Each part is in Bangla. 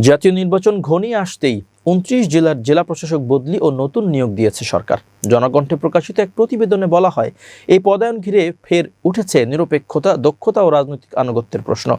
জাতীয় নির্বাচন ঘনিয়ে আসতেই উনত্রিশ জেলার জেলা প্রশাসক বদলি ও নতুন নিয়োগ দিয়েছে সরকার। জনকণ্ঠে প্রকাশিত এক প্রতিবেদনে বলা হয়, এই পদায়ন ঘিরে ফের উঠেছে নিরপেক্ষতা, দক্ষতা ও রাজনৈতিক আনুগত্যের প্রশ্ন।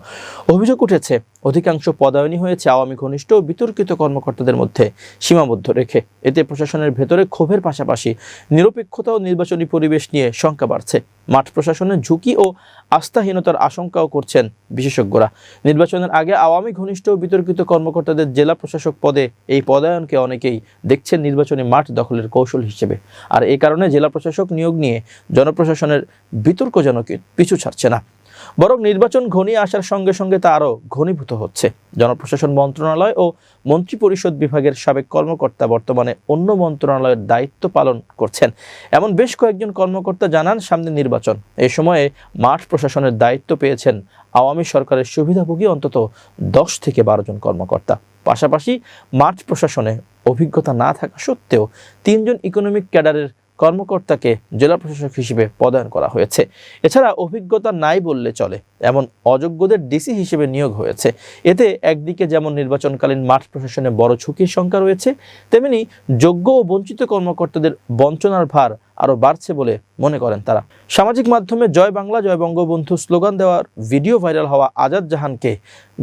অভিযোগ উঠেছে, অধিকাংশ পদায়নই হয়েছে আওয়ামী ঘনিষ্ঠ ও বিতর্কিত কর্মকর্তাদের মধ্যে সীমাবদ্ধ রেখে। এতে প্রশাসনের ভেতরে ক্ষোভের পাশাপাশি নিরপেক্ষতা ও নির্বাচনী পরিবেশ নিয়ে শঙ্কা বাড়ছে। মাঠ প্রশাসনের ঝুঁকি ও আস্থাহীনতার আশঙ্কাও করছেন বিশেষজ্ঞরা। নির্বাচনের আগে আওয়ামী ঘনিষ্ঠ ও বিতর্কিত কর্মকর্তাদের জেলা প্রশাসক পদে এই পদায়নকে অনেকেই দেখছেন নির্বাচনী মাঠ দখলের কৌশল হিসেবে। আর এই কারণে জেলা প্রশাসক নিয়োগ নিয়ে জনপ্রশাসনের বিতর্ক যেন পিছু ছাড়ছে না। বরং নির্বাচন ঘনিয়ে আসার সঙ্গে সঙ্গে তা আরও ঘনীভূত হচ্ছে। জনপ্রশাসন মন্ত্রণালয় ও মন্ত্রিপরিষদ বিভাগের সাবেক কর্মকর্তা বর্তমানে অন্য মন্ত্রণালয়ের দায়িত্ব পালন করছেন। এমন বেশ কয়েকজন কর্মকর্তা জানান সামনে নির্বাচন। এ সময়ে মাঠ প্রশাসনের দায়িত্ব পেয়েছেন আওয়ামী সরকারের সুবিধাভোগী অন্তত দশ থেকে বারো জন কর্মকর্তা। পাশাপাশি মাঠ প্রশাসনে অভিজ্ঞতা না থাকা সত্ত্বেও তিনজন ইকোনমিক ক্যাডারের কর্মকর্তাকে জেলা প্রশাসক হিসেবে পদায়ন করা হয়েছে। এছাড়া অভিজ্ঞতা নাই বললে চলে, এমন অযোগ্যদের ডিসি হিসেবে নিয়োগ হয়েছে। এতে একদিকে যেমন নির্বাচনকালীন মাঠ প্রশাসনে বড় ঝুঁকির সংখ্যা রয়েছে, তেমনি যোগ্য ও বঞ্চিত কর্মকর্তাদের বঞ্চনার ভার আরও বাড়ছে বলে মনে করেন তারা। সামাজিক মাধ্যমে জয় বাংলা, জয় বঙ্গবন্ধু স্লোগান দেওয়ার ভিডিও ভাইরাল হওয়া আজাদ জাহানকে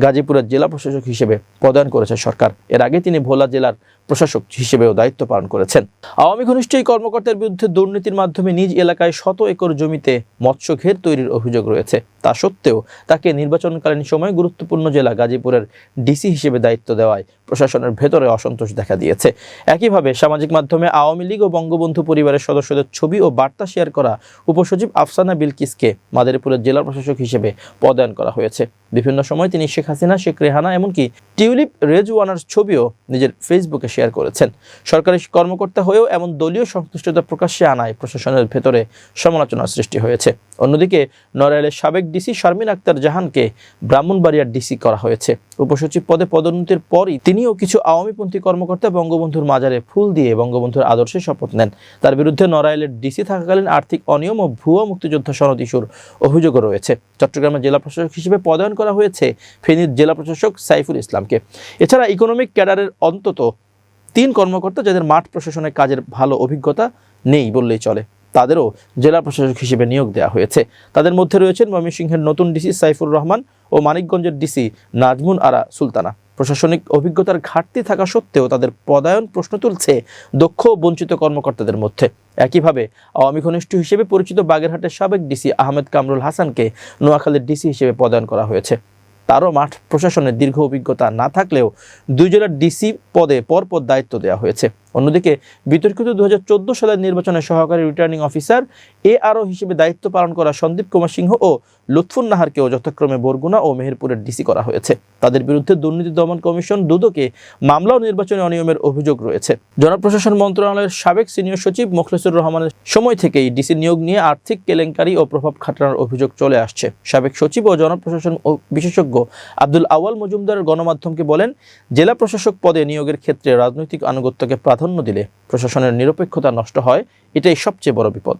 গাজীপুরের জেলা প্রশাসক হিসেবে প্রদান করেছে সরকার। এর আগে তিনি ভোলা জেলার প্রশাসক হিসেবেও দায়িত্ব পালন করেছেন। আওয়ামী ঘনিষ্ঠ এই কর্মকর্তার বিরুদ্ধে দুর্নীতির মাধ্যমে নিজ এলাকায় শত একর জমিতে মৎস্য ঘের তৈরির অভিযোগ রয়েছে। তা সত্ত্বেও তাকে নির্বাচনকালীন সময় গুরুত্বপূর্ণ জেলা গাজীপুরের ডিসি হিসেবে দায়িত্ব দেওয়ায় প্রশাসনের ভেতরে অসন্তোষ দেখা দিয়েছে। একইভাবে সামাজিক মাধ্যমে আওয়ামী লীগ ও বঙ্গবন্ধু পরিবারের সদস্যদের ছবি ও বার্তা শেয়ার করা উপসচিব আফসানা বিলকিসকে মাদারীপুরের জেলা প্রশাসক হিসেবে পদায়ন করা হয়েছে। বিভিন্ন সময় তিনি শেখ হাসিনা, শেখ রেহানা এমনকি টিউলিপ রেজওয়ানার ছবিও নিজের ফেসবুকে শেয়ার করেছেন। সরকারি কর্মকর্তা হয়েও এমন দলীয় সংশ্লিষ্টতা প্রকাশ্যে আনায় প্রশাসনের ভেতরে সমালোচনার সৃষ্টি হয়েছে। অন্যদিকে নড়াইলের সাবেক ডিসি শারমিন আক্তার জাহানকে ব্রাহ্মণবাড়িয়ার ডিসি করা হয়েছে। উপসচিব পদে পদোন্নতির পরই তিনিও কিছু আওয়ামীপন্থী কর্মকর্তা বঙ্গবন্ধুর মাজারে ফুল দিয়ে বঙ্গবন্ধুর আদর্শে শপথ নেন। তার বিরুদ্ধে নড়াইলের ডিসি থাকাকালীন আর্থিক অনিয়ম ও ভুয়া মুক্তিযোদ্ধা সনদ ইস্যুর অভিযোগও রয়েছে। চট্টগ্রামের জেলা প্রশাসক হিসেবে পদায়ন করা হয়েছে ফেনীর জেলা প্রশাসক সাইফুল ইসলামকে। এছাড়া ইকোনমিক ক্যাডারের অন্তত তিন কর্মকর্তা, যাদের মাঠ প্রশাসনের কাজের ভালো অভিজ্ঞতা নেই বললেই চলে। তাদেরও জেলা প্রশাসক হিসেবে নিয়োগ দেওয়া হয়েছে। তাদের মধ্যে রয়েছেন ময়মনসিংহের নতুন ডিসি সাইফুর রহমান ও মানিকগঞ্জের ডিসি নাজমুন আরা সুলতানা। প্রশাসনিক অভিজ্ঞতার ঘাটতি থাকা সত্ত্বেও তাদের পদায়ন প্রশ্ন তুলছে দক্ষ, বঞ্চিত কর্মকর্তাদের মধ্যে। একইভাবে আওয়ামী ঘনিষ্ঠ হিসেবে পরিচিত বাগেরহাটের সাবেক ডিসি আহমেদ কামরুল হাসানকে নোয়াখালীর ডিসি হিসেবে পদায়ন করা হয়েছে। তারও মাঠ প্রশাসনের দীর্ঘ অভিজ্ঞতা না থাকলেও দুই জেলার ডিসি পদে পরপর দায়িত্ব দেওয়া হয়েছে। অন্যদিকে বিতর্কিত দু হাজার চোদ্দ সালের নির্বাচনে সহকারী রিটার্নিং অফিসার এ আরও হিসেবে দায়িত্ব পালন করা সন্দীপ কুমার সিংহ ও লুৎফুন নাহারকেও যথাক্রমে বরগুনা ও মেহেরপুরের ডিসি করা হয়েছে। তাদের বিরুদ্ধে দুর্নীতি দমন কমিশন দুদকে মামলা ও নির্বাচনী অনিয়মের অভিযোগ রয়েছে। জনপ্রশাসন মন্ত্রণালয়ের সাবেক সিনিয়র সচিব মোখলেসুর রহমানের সময় থেকেই ডিসি নিয়োগ নিয়ে আর্থিক কেলেঙ্কারি ও প্রভাব খাটানোর অভিযোগ চলে আসছে। সাবেক সচিব ও জনপ্রশাসন বিশেষজ্ঞ আব্দুল আওয়াল মজুমদার গণমাধ্যমকে বলেন, জেলা প্রশাসক পদে নিয়োগের ক্ষেত্রে রাজনৈতিক আনুগত্যকে প্রাধান্য দিলে প্রশাসনের নিরপেক্ষতা নষ্ট হয় এটাই সবচেয়ে বড় বিপদ।